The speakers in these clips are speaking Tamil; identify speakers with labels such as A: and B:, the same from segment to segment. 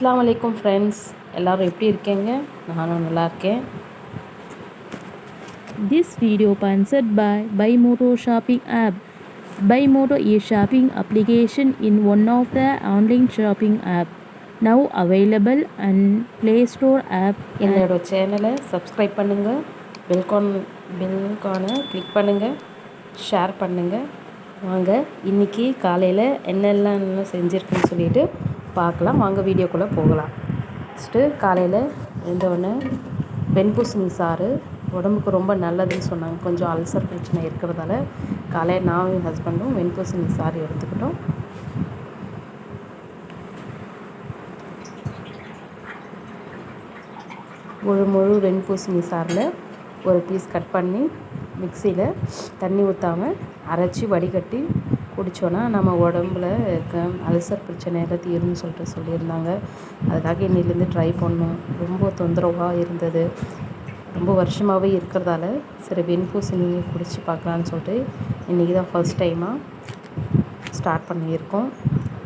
A: அஸ்லாம் வலைக்கம் ஃப்ரெண்ட்ஸ் எல்லோரும் எப்படி இருக்கீங்க நானும் நல்லா இருக்கேன்
B: This video sponsored by Buymoto shopping app. Buymoto is shopping application in one of the online shopping app. Now available on Play Store app.
A: என்னோட சேனலை சப்ஸ்கிரைப் பண்ணுங்கள் பெல்கான் பெல்கானை கிளிக் பண்ணுங்கள் ஷேர் பண்ணுங்கள் வாங்க இன்றைக்கி காலையில் என்னெல்லாம் செஞ்சுருக்குன்னு சொல்லிட்டு பார்க்கலாம். வாங்க வீடியோக்குள்ளே போகலாம். ஃபஸ்ட்டு காலையில் எழுந்தவொடனே வெண்பூசணி சாறு. உடம்புக்கு ரொம்ப நல்லதுன்னு சொன்னாங்க. கொஞ்சம் அல்சர் பிரச்சனை இருக்கிறதால காலையில் நான் என் ஹஸ்பண்டும் வெண்பூசணி சாறு எடுத்துக்கிட்டோம். முழு முழு வெண்பூசணி சாரில் ஒரு பீஸ் கட் பண்ணி மிக்சியில் தண்ணி ஊற்றாமல் அரைச்சி வடிகட்டி குடித்தோன்னா நம்ம உடம்புல இருக்க அல்சர் பிரச்சனை எல்லாம் தீரும்னு சொல்லிட்டு சொல்லியிருந்தாங்க. அதுக்காக இன்னிலேருந்து ட்ரை பண்ணோம். ரொம்ப தொந்தரவாக இருந்தது. ரொம்ப வருஷமாகவே இருக்கிறதால சரி வெண்பூசணி குடித்து பார்க்கலான்னு சொல்லிட்டு இன்றைக்கி தான் ஃபஸ்ட் டைமாக ஸ்டார்ட் பண்ணியிருக்கோம்.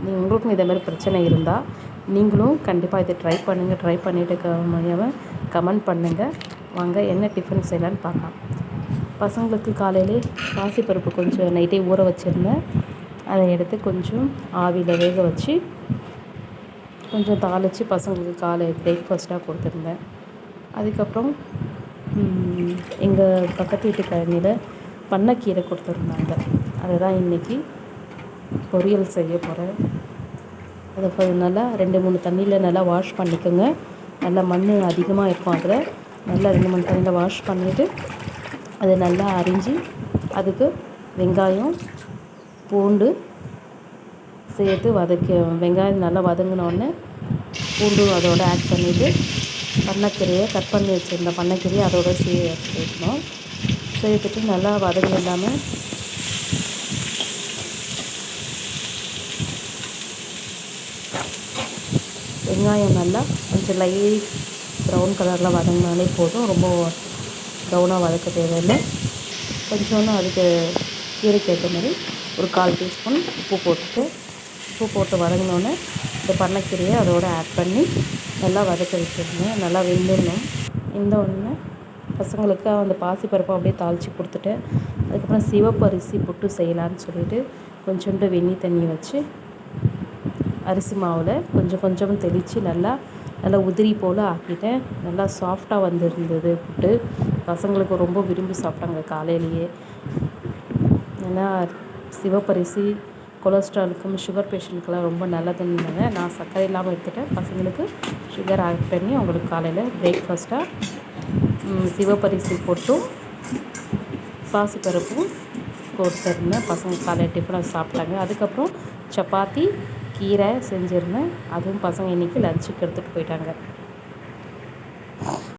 A: நீ உங்களுக்கும் இதே மாதிரி பிரச்சனை இருந்தால் நீங்களும் கண்டிப்பாக இதை ட்ரை பண்ணுங்கள் ட்ரை பண்ணிவிட்டு முடியாமல் கமெண்ட் பண்ணுங்கள் வாங்க என்ன டிஃபன் செய்யலான்னு பார்க்கலாம். பசங்களுக்கு காலையிலே பாசிப்பருப்பு கொஞ்சம் நைட்டே ஊற வச்சுருந்தேன். அதை எடுத்து கொஞ்சம் ஆவியில் வேக வச்சு கொஞ்சம் தாளித்து பசங்களுக்கு காலை பிரேக்ஃபாஸ்ட்டாக கொடுத்துருந்தேன். அதுக்கப்புறம் எங்கள் பக்கத்து வீட்டு கழனியில் பண்ணைக்கீரை கொடுத்துருந்தாங்க. அதை தான் இன்றைக்கி பொரியல் செய்ய போகிறேன் அதை நல்லா ரெண்டு மூணு தண்ணியில் நல்லா வாஷ் பண்ணிக்கோங்க. நல்லா மண் அதிகமாக இருக்கும் அதில். நல்லா ரெண்டு மூணு தண்ணியில் வாஷ் பண்ணிவிட்டு அதை நல்லா அரிஞ்சு அதுக்கு வெங்காயம் பூண்டு சேர்த்து வதக்கி வெங்காயம் நல்லா வதங்கினோடனே பூண்டும் அதோடு ஆட் பண்ணிவிட்டு பண்ணக்கீரையை கட் பண்ணி வச்சுருந்த பண்ணக்கீரையை அதோட சே சேர்க்கணும். சேர்த்துட்டு நல்லா வதங்கி இல்லாமல் வெங்காயம் நல்லா கொஞ்சம் லைட் ப்ரௌன் கலரில் வதங்கினாலே போதும். ரொம்ப ப்ரௌனாக வதக்க தேவையில்லை. கொஞ்சோண்டு அதுக்கு கீரைக்கு ஏற்ற மாதிரி ஒரு கால் டீஸ்பூன் உப்பு போட்டுட்டு உப்பு போட்டு வதங்கினோன்னே இந்த பண்ணக்கீரையை அதோடு ஆட் பண்ணி நல்லா வதக்க வச்சுருங்க நல்லா வெந்துடணும். இந்த ஒன்று பசங்களுக்கு அந்த பாசிப்பருப்பை அப்படியே தாளித்து கொடுத்துட்டு அதுக்கப்புறம் சிவப்பு அரிசி புட்டு செய்யலான்னு சொல்லிட்டு கொஞ்சோண்டு வெந்நி தண்ணி வச்சு அரிசி மாவில் கொஞ்சம் கொஞ்சம் தெளித்து நல்லா நல்லா உதிரி போல் ஆக்கிட்டேன். நல்லா சாஃப்டாக வந்துருந்தது புட்டு பசங்களுக்கு ரொம்ப விரும்பி சாப்பிட்டாங்க காலையிலேயே. ஏன்னா சிவப்பரிசி கொலஸ்ட்ராலுக்கும் சுகர் பேஷண்ட்டுக்கெலாம் ரொம்ப நல்லதுன்னு நான் சர்க்கரை இல்லாமல் எடுத்துகிட்டேன் பசங்களுக்கு சுகர் ஆட் பண்ணி அவங்களுக்கு காலையில் பிரேக்ஃபாஸ்ட்டாக சிவப்பரிசி போட்டும் பாசிப்பருப்பும் கொடுத்துருந்தேன் பசங்க காலையில் டிஃபனாக சாப்பிட்டாங்க. அதுக்கப்புறம் சப்பாத்தி கீரை செஞ்சுருந்தேன். அதுவும் பசங்க இன்றைக்கி லஞ்சுக்கு எடுத்துகிட்டு போயிட்டாங்க.